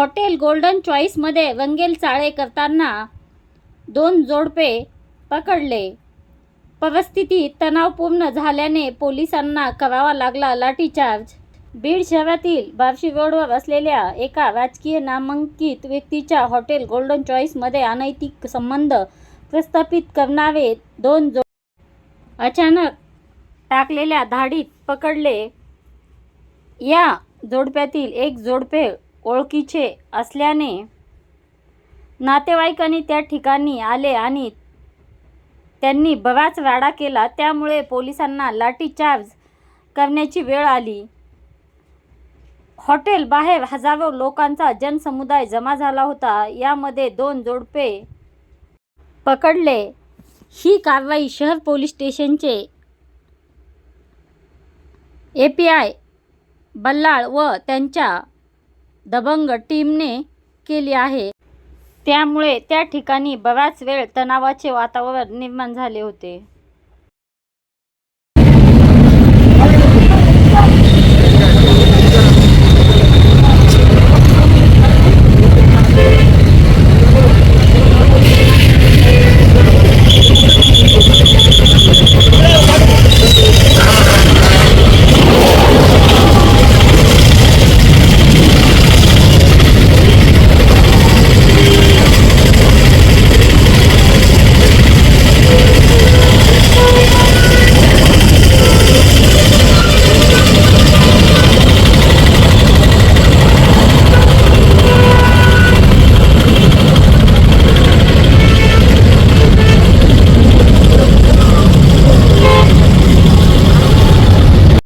Hotel golden चॉईसमध्ये वंगेल चाळे करताना दोन जोडपे पकडले. परिस्थिती तणावपूर्ण झाल्याने पोलिसांना करावा लागला लाठीचार्ज. बीड शहरातील बार्शी रोडवर असलेल्या एका राजकीय नामांकित व्यक्तीच्या हॉटेल गोल्डन चॉईसमध्ये अनैतिक संबंध प्रस्थापित करणारे दोन जो अचानक टाकलेल्या धाडीत पकडले. या जोडप्यातील एक जोडपे ओळखीचे असल्याने नातेवाईकांनी त्या ठिकाणी आले आणि त्यांनी बराच राडा केला. त्यामुळे पोलिसांना लाठीचार्ज करण्याची वेळ आली. हॉटेल बाहेर हजारो लोकांचा जनसमुदाय जमा झाला होता. यामध्ये दोन जोडपे पकडले. ही कारवाई शहर पोलीस स्टेशनचे ए पी आय बल्लाळ व त्यांच्या दबंग टीमने केली आहे. त्यामुळे त्या ठिकाणी बराच वेळ तणावाचे वातावरण निर्माण झाले होते.